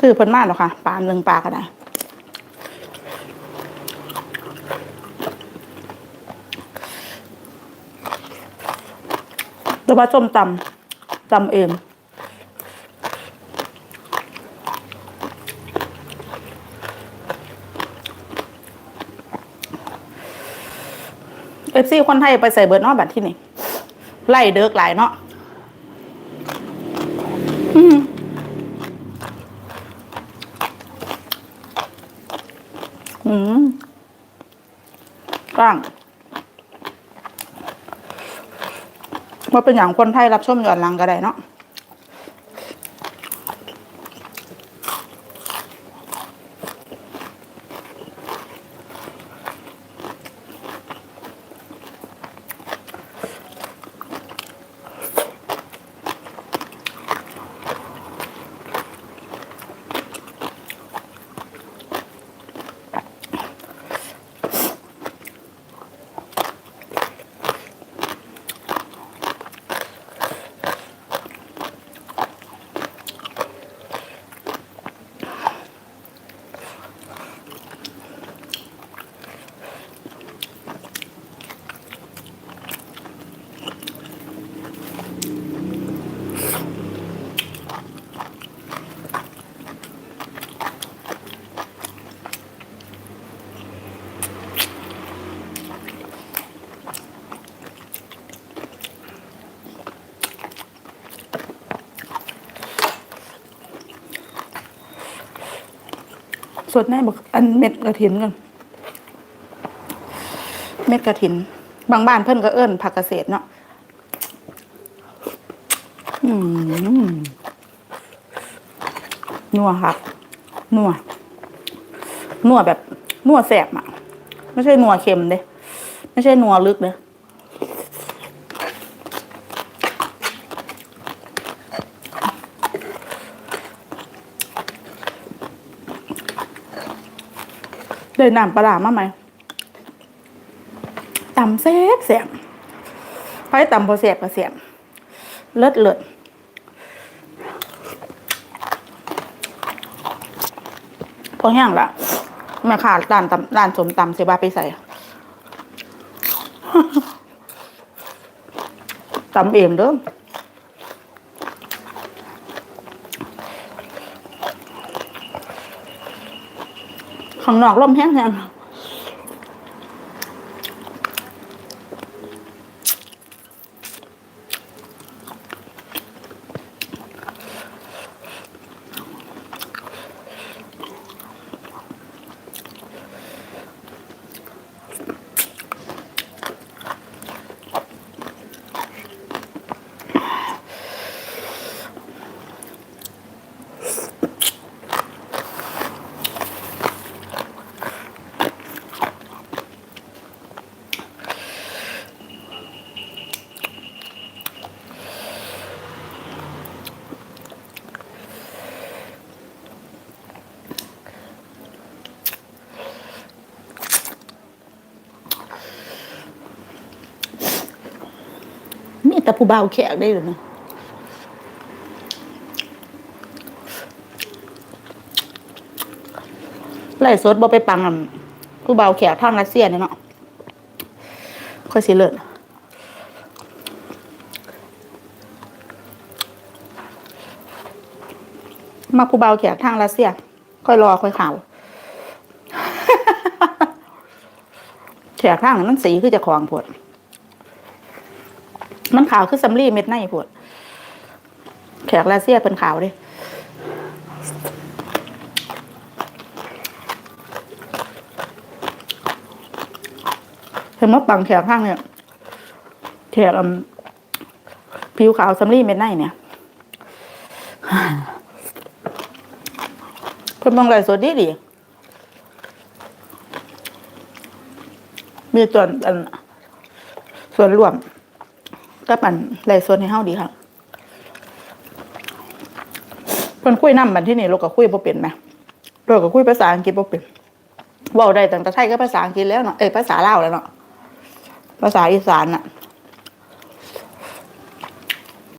ซื้อเพิ่นมาหรอกค่ะปลาหนึ่งปลาก็ได้แล้วว่าส้มตำตำเองเอฟซีคนไทยไปใส่เบิร์ดเนอกบัตรที่นี่ไล่เดิกหลายเนาะอืม อืมกล้างว่าเป็นอย่างคนไทยรับชมย้อนหลังก็ได้เนาะ ดแน่บอกอันเม็ดกระถินกันเม็ดกระถิน บางบ้านเพิ่นก็เอิ้นผักเกษตรเนาะอืมนัวครับนัวนัวแบบนัวแสบอะ ไม่ใช่นัวเค็มเด้ไม่ใช่นัวลึกเด้ เลยน้ำปลาร้ามาไหมตำแซ่บแซ่บไปตำพอแซ่บก็แซ่บเลิศเลิศพอแห้งละแม่ขาดร้านตำร้านสมตำเสียบาไปใส่ตำเองเด้อ ข้างนอกลมแห้งแห้งมี แต่ผู้บ่าวแขกได้หรือไงไล่สดบ่ไปปังผู้บ่าวแขกทางรัสเซียเนี่ยเนาะค่อยสิเลิศมาผู้บ่าวแขกทางรัสเซีย ค่อยรอค่อยข่าวแขกทางนั้นสีคือจะของผด มันขาวคือซัมลี่เม็ดในผดแขกรัสเซียเป็นขาวดิเห็นว่าปังแขกข้างเนี่ยแขกอืมผิวขาวซัมลี่เม็ดในเนี่ยเพิ่นมองไรสดดีดีมีส่วนส่วนรวม ก็ปั่นไหลส่วนให้เฮาดีค่ะเพิ่นคุยนำบัดที่นี่เราก็คุยบ่เป็นไหมเราก็คุยภาษาอังกฤษบ่เป็นเว้าได้ตั้งแต่ไทยก็ภาษาอังกฤษแล้วเนาะเอ้ยภาษาลาวแล้วเนาะภาษาอีสานน่ะ